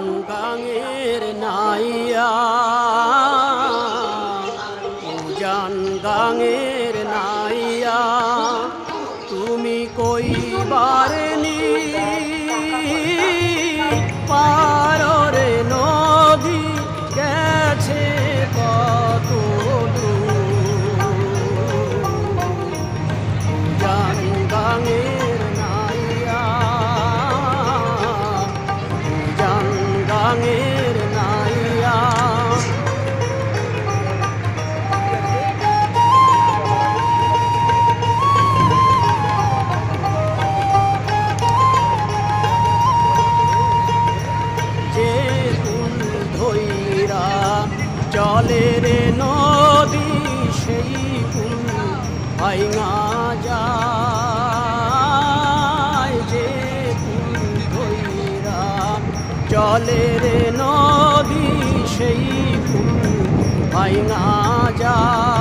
গাঙের নাইয়া। উজান গাঙের নাইয়া। তুমি কইবারে চলে রে নদী সেই কুল ভাইঙা যায় যে কুল ধৈরা চলে রে নদী সেই কুল ভাইঙা যায়।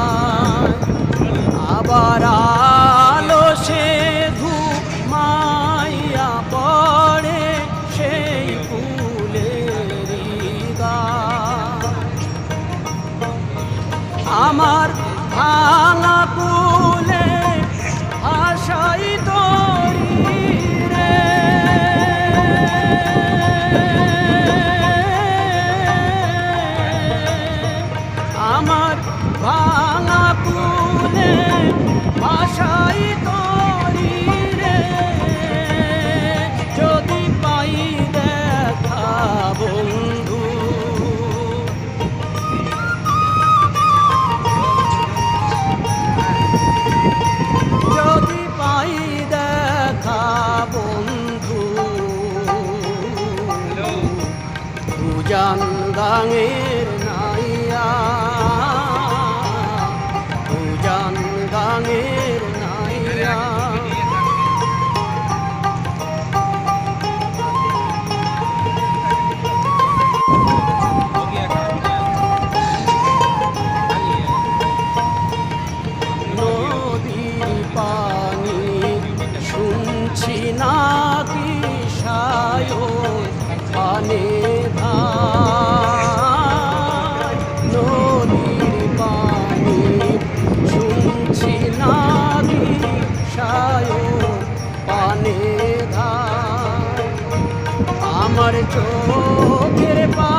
আমার ভাঙা পুলে আশাই তরি আমার ভাঙা কুলে আশাই গাঙের নাইয়া। উজান গাঙের নাইয়া। নদীর পানি শুনছি নাকি সায়ন। পানে আমার চোখের পানি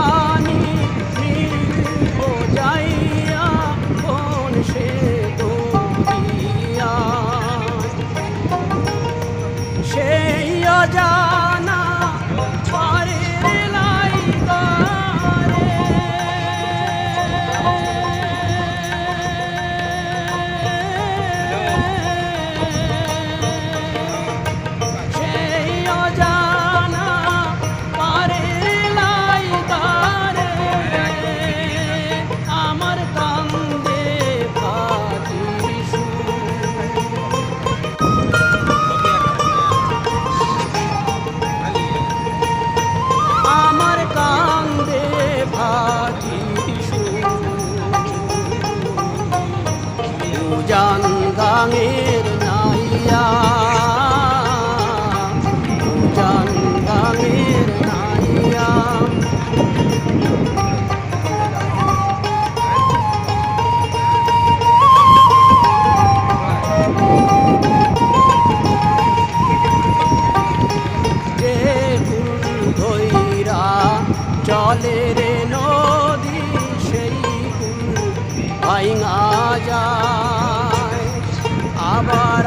উজান গাঙের আবার